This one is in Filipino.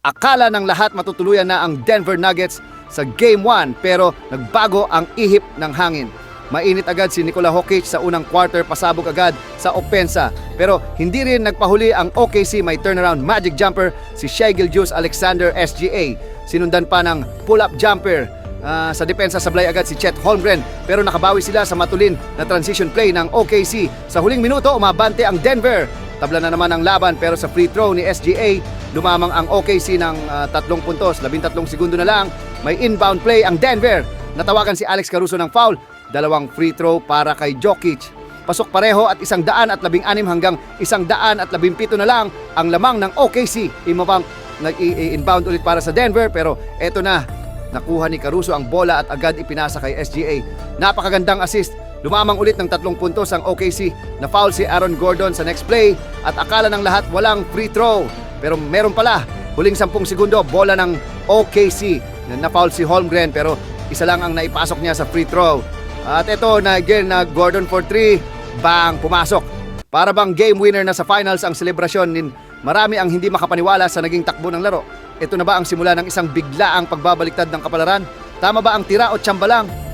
Akala ng lahat matutuluyan na ang Denver Nuggets sa Game 1 pero nagbago ang ihip ng hangin. Mainit agad si Nikola Jokic sa unang quarter, pasabog agad sa opensa. Pero hindi rin nagpahuli ang OKC may turnaround magic jumper si Shai Gilgeous Alexander SGA. Sinundan pa ng pull-up jumper Ah, sa depensa sablay agad si Chet Holmgren pero nakabawi sila sa matulin na transition play ng OKC. Sa huling minuto umabante ang Denver. Tabla na naman ang laban pero sa free throw ni SGA lumamang ang OKC ng ah, tatlong puntos. Labintatlong segundo na lang may inbound play ang Denver. Natawagan si Alex Caruso ng foul. Dalawang free throw para kay Jokic. Pasok pareho at isang daan at labing anim hanggang isang daan at labing pito na lang ang lamang ng OKC. Imabang nag-inbound ulit para sa Denver pero eto na Nakuha ni Caruso ang bola at agad ipinasa kay SGA. Napakagandang assist. Lumamang ulit ng tatlong puntos ang OKC. Na foul si Aaron Gordon sa next play at akala ng lahat walang free throw. Pero meron pala. Huling 10 segundo, bola ng OKC. Na foul si Holmgren pero isa lang ang naipasok niya sa free throw. At ito na again na Gordon for 3. Bang! Pumasok. Para bang game winner na sa finals ang selebrasyon nin marami ang hindi makapaniwala sa naging takbo ng laro. Ito na ba ang simula ng isang biglaang pagbabaliktad ng kapalaran? Tama ba ang tira o tsamba lang?